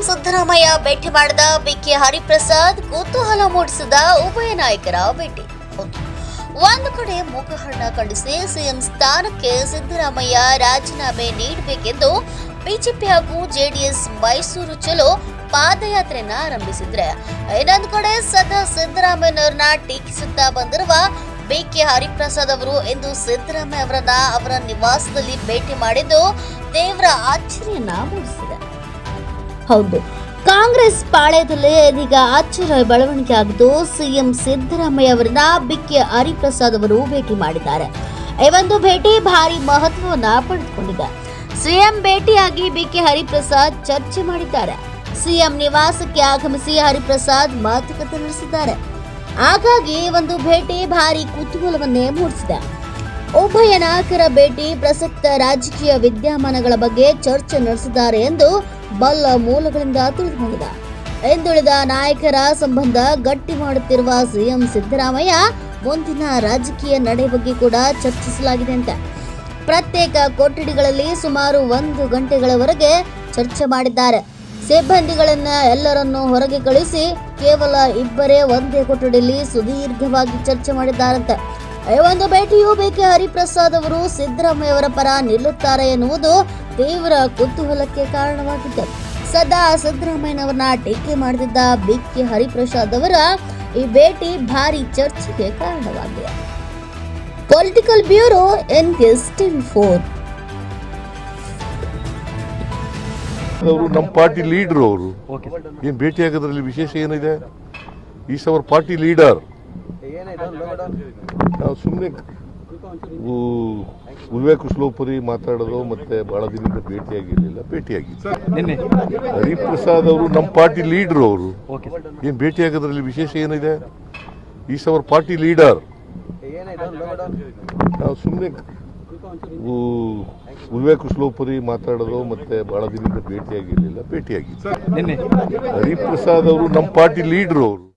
CM Siddaramaiah ಭೇಟಿ ಮಾಡಿದ BK Hariprasad ಕುತೂಹಲ ಮೂಡಿಸಿದ ಉಭಯ ನಾಯಕರ ಭೇಟಿ. ಒಂದು ಕಡೆ ಮುಖಹಣ್ಣ ಖಂಡಿಸಿ ಸಿಎಂ ಸ್ಥಾನಕ್ಕೆ ಸಿದ್ದರಾಮಯ್ಯ ರಾಜೀನಾಮೆ ನೀಡಬೇಕೆಂದು ಬಿಜೆಪಿ ಹಾಗೂ ಜೆಡಿಎಸ್ ಮೈಸೂರು ಚಲೋ ಪಾದಯಾತ್ರೆಯನ್ನ ಆರಂಭಿಸಿದ್ರೆ ಇನ್ನೊಂದು ಕಡೆ ಸದಾ ಸಿದ್ದರಾಮಯ್ಯನವರನ್ನ ಟೀಕಿಸುತ್ತಾ ಬಂದಿರುವ ಬಿಕೆ ಹರಿಪ್ರಸಾದ್ ಅವರು ಇಂದು ಸಿದ್ದರಾಮಯ್ಯ ಅವರನ್ನ ಅವರ ನಿವಾಸದಲ್ಲಿ ಭೇಟಿ ಮಾಡಿದ್ದು ದೇವರ ಅಚ್ಚರಿಯನ್ನ ಮೂಡಿಸಿದೆ ಹೌದು. ಕಾಂಗ್ರೆಸ್ ಪಾಳ್ಯದಲ್ಲಿ ಇದೀಗ ಅಚ್ಚರ ಬೆಳವಣಿಗೆ ಆಗಿದ್ದು, ಸಿಎಂ ಸಿದ್ದರಾಮಯ್ಯ ಅವರನ್ನ ಬಿಕ್ಕೆ ಹರಿಪ್ರಸಾದ್ ಅವರು ಭೇಟಿ ಮಾಡಿದ್ದಾರೆ. ಈ ಒಂದು ಭೇಟಿ ಭಾರಿ ಮಹತ್ವವನ್ನ ಪಡೆದುಕೊಂಡಿದೆ. ಸಿಎಂ ಭೇಟಿಯಾಗಿ ಬಿಕೆ ಹರಿಪ್ರಸಾದ್ ಚರ್ಚೆ ಮಾಡಿದ್ದಾರೆ. ಸಿಎಂ ನಿವಾಸಕ್ಕೆ ಆಗಮಿಸಿ ಹರಿಪ್ರಸಾದ್ ಮಾತುಕತೆ ನಡೆಸಿದ್ದಾರೆ. ಹಾಗಾಗಿ ಒಂದು ಭೇಟಿ ಭಾರಿ ಕುತೂಹಲವನ್ನೇ ಮೂಡಿಸಿದೆ. ಉಭಯ ನಾಯಕರ ಭೇಟಿ ಪ್ರಸಕ್ತ ರಾಜಕೀಯ ವಿದ್ಯಮಾನಗಳ ಬಗ್ಗೆ ಚರ್ಚೆ ನಡೆಸಿದ್ದಾರೆ ಎಂದು ಬಲ್ಲ ಮೂಲಗಳಿಂದ ತಿಳಿದುಬಂದಿದೆ ಹಿಂದುಳಿದ ನಾಯಕರ ಸಂಬಂಧ ಗಟ್ಟಿ ಮಾಡುತ್ತಿರುವ ಸಿಎಂ ಸಿದ್ದರಾಮಯ್ಯ ಮುಂದಿನ ರಾಜಕೀಯ ನಡೆ ಬಗ್ಗೆ ಕೂಡ ಚರ್ಚಿಸಲಾಗಿದೆ ಅಂತೆ. ಪ್ರತ್ಯೇಕ ಕೊಠಡಿಗಳಲ್ಲಿ ಸುಮಾರು ಒಂದು ಗಂಟೆಗಳವರೆಗೆ ಚರ್ಚೆ ಮಾಡಿದ್ದಾರೆ. ಸಿಬ್ಬಂದಿಗಳನ್ನ ಎಲ್ಲರನ್ನೂ ಹೊರಗೆ ಕಳಿಸಿ ಕೇವಲ ಇಬ್ಬರೇ ಒಂದೇ ಕೊಠಡಿಯಲ್ಲಿ ಸುದೀರ್ಘವಾಗಿ ಚರ್ಚೆ ಮಾಡಿದ್ದಾರಂತೆ. ಒಂದು ಭೇಟಿಯು ಬೇಕೆ ಹರಿಪ್ರಸಾದ್ ಅವರು ಸಿದ್ದರಾಮಯ್ಯ ಅವರ ಪರ ನಿಲ್ಲುತ್ತಾರೆ ಎನ್ನುವುದು ತೀವ್ರ ಕುತೂಹಲಕ್ಕೆ ಕಾರಣವಾಗಿದೆ. ಸದಾ ಸಿದ್ದರಾಮಯ್ಯನವರನ್ನ ಟೀಕೆ ಮಾಡುತ್ತಿದ್ದ ಬಿಕೆ ಹರಿಪ್ರಸಾದ್ ಅವರ ಈ ಭೇಟಿ ಭಾರಿ ಚರ್ಚೆಗೆ ಕಾರಣವಾಗಿದೆ. Political bureau N S TV four. ಅವರು ನಮ್ಮ ಪಾರ್ಟಿ ಲೀಡರ್ ಅವರು. ಏನು ಭೇಟಿ ಆಗೋದ್ರಲ್ಲಿ ವಿಶೇಷ ಏನಿದೆ? Is our party leader. ನಾವು ಸುಮ್ಮನೆ ವಿವೇಕ್ ಕುಶ್ಲೋಪುರಿ ಮಾತಾಡೋದು ಮತ್ತೆ ಬಹಳ ದಿನದಿಂದ ಭೇಟಿಯಾಗಿರಲಿಲ್ಲ ನಿನ್ನೆ. ಹರಿಪ್ರಸಾದ್ ಅವರು ನಮ್ಮ ಪಾರ್ಟಿ ಲೀಡರ್ ಅವರು. ಏನು ಭೇಟಿಯಾಗೋದ್ರಲ್ಲಿ ವಿಶೇಷ ಏನಿದೆ? Is our party leader. ನಾವು ಸುಮ್ಮನೆ ವಿವೇಕ್ ಕುಶ್ಲೋಪುರಿ ಮಾತಾಡೋದು ಮತ್ತೆ ಬಹಳ ದಿನದಿಂದ ಭೇಟಿಯಾಗಿರಲಿಲ್ಲ ನಿನ್ನೆ. ಹರಿಪ್ರಸಾದ್ ಅವರು ನಮ್ಮ ಪಾರ್ಟಿ ಲೀಡರ್ ಅವರು.